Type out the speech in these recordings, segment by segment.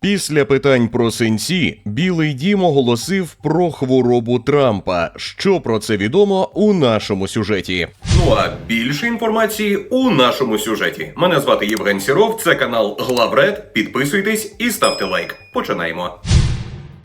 Після питань про синці Білий Дім оголосив про хворобу Трампа. Що про це відомо у нашому сюжеті? Ну а більше інформації у нашому сюжеті. Мене звати Євген Сіров. Це канал Главред. Підписуйтесь і ставте лайк. Починаємо.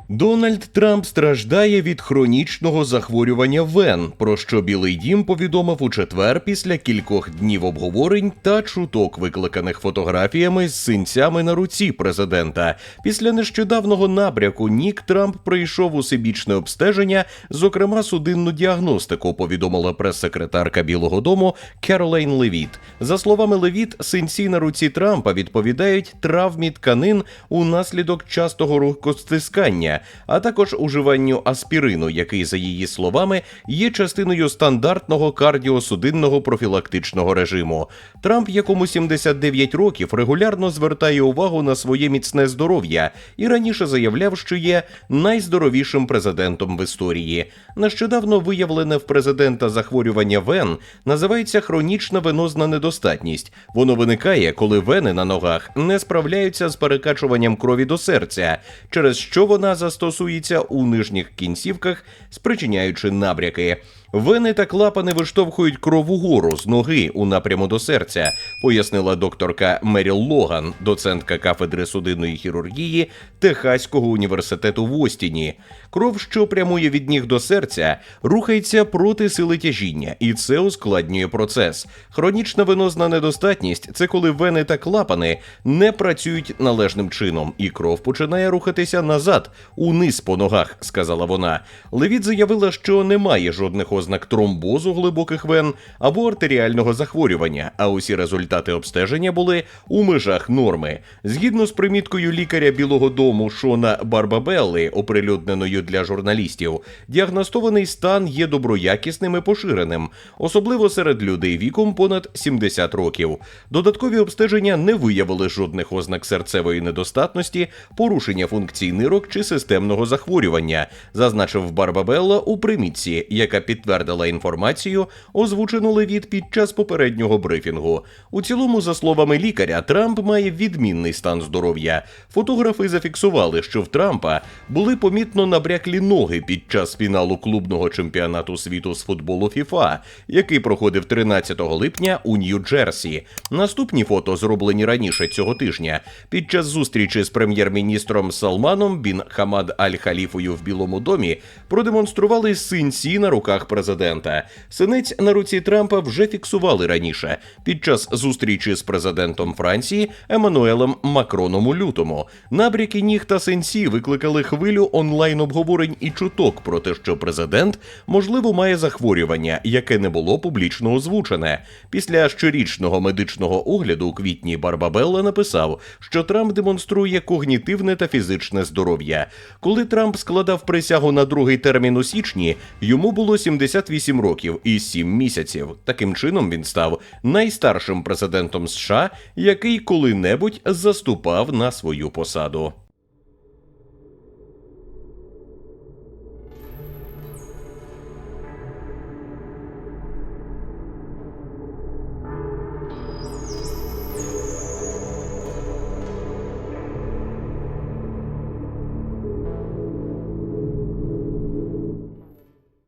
Дональд Трамп страждає від хронічного захворювання вен, про що Білий Дім повідомив у четвер після кількох днів обговорень та чуток, викликаних фотографіями з синцями на руці президента. Після нещодавного набряку Нік Трамп прийшов у сибічне обстеження, зокрема судинну діагностику, повідомила прес-секретарка Білого Дому Керолейн Левіт. За словами Левіт, синці на руці Трампа відповідають травмі тканин унаслідок частого рукостискання, а також уживанню аспірину, який, за її словами, є частиною стандартного кардіосудинного профілактичного режиму. Трамп, якому 79 років, регулярно звертає увагу на своє міцне здоров'я і раніше заявляв, що є найздоровішим президентом в історії. Нещодавно виявлене в президента захворювання вен називається хронічна венозна недостатність. Воно виникає, коли вени на ногах не справляються з перекачуванням крові до серця, через що вона застосується у нижніх кінцівках, спричиняючи набряки. Вени та клапани виштовхують кров угору з ноги у напряму до серця, пояснила докторка Меріл Логан, доцентка кафедри судинної хірургії Техаського університету в Остіні. Кров, що прямує від ніг до серця, рухається проти сили тяжіння, і це ускладнює процес. Хронічна венозна недостатність це коли вени та клапани не працюють належним чином, і кров починає рухатися назад, униз по ногах, сказала вона. Левіт заявила, що немає жодних ознак тромбозу глибоких вен або артеріального захворювання, а усі результати обстеження були у межах норми. Згідно з приміткою лікаря Білого Дому Шона Барбабелли, оприлюдненою для журналістів, діагностований стан є доброякісним і поширеним, особливо серед людей віком понад 70 років. Додаткові обстеження не виявили жодних ознак серцевої недостатності, порушення функцій нирок чи системного захворювання, зазначив Барбабелла у примітці, яка підтвердила інформацію, озвучену Левіт під час попереднього брифінгу. У цілому, за словами лікаря, Трамп має відмінний стан здоров'я. Фотографи зафіксували, що в Трампа були помітно набряклі ноги під час фіналу клубного чемпіонату світу з футболу ФІФА, який проходив 13 липня у Нью-Джерсі. Наступні фото зроблені раніше цього тижня. Під час зустрічі з прем'єр-міністром Салманом Бін Хамад Аль-Халіфою в Білому домі продемонстрували синці на руках президента. Синець на руці Трампа вже фіксували раніше під час зустрічі з президентом Франції Еммануелем Макроном у лютому. Набряки ніг та синці викликали хвилю онлайн обговорень і чуток про те, що президент можливо має захворювання, яке не було публічно озвучене. Після щорічного медичного огляду у квітні Барбабелла написав, що Трамп демонструє когнітивне та фізичне здоров'я. Коли Трамп складав присягу на другий термін у січні, йому було 78 років і 7 місяців. Таким чином він став найстаршим президентом США, який коли-небудь заступав на свою посаду.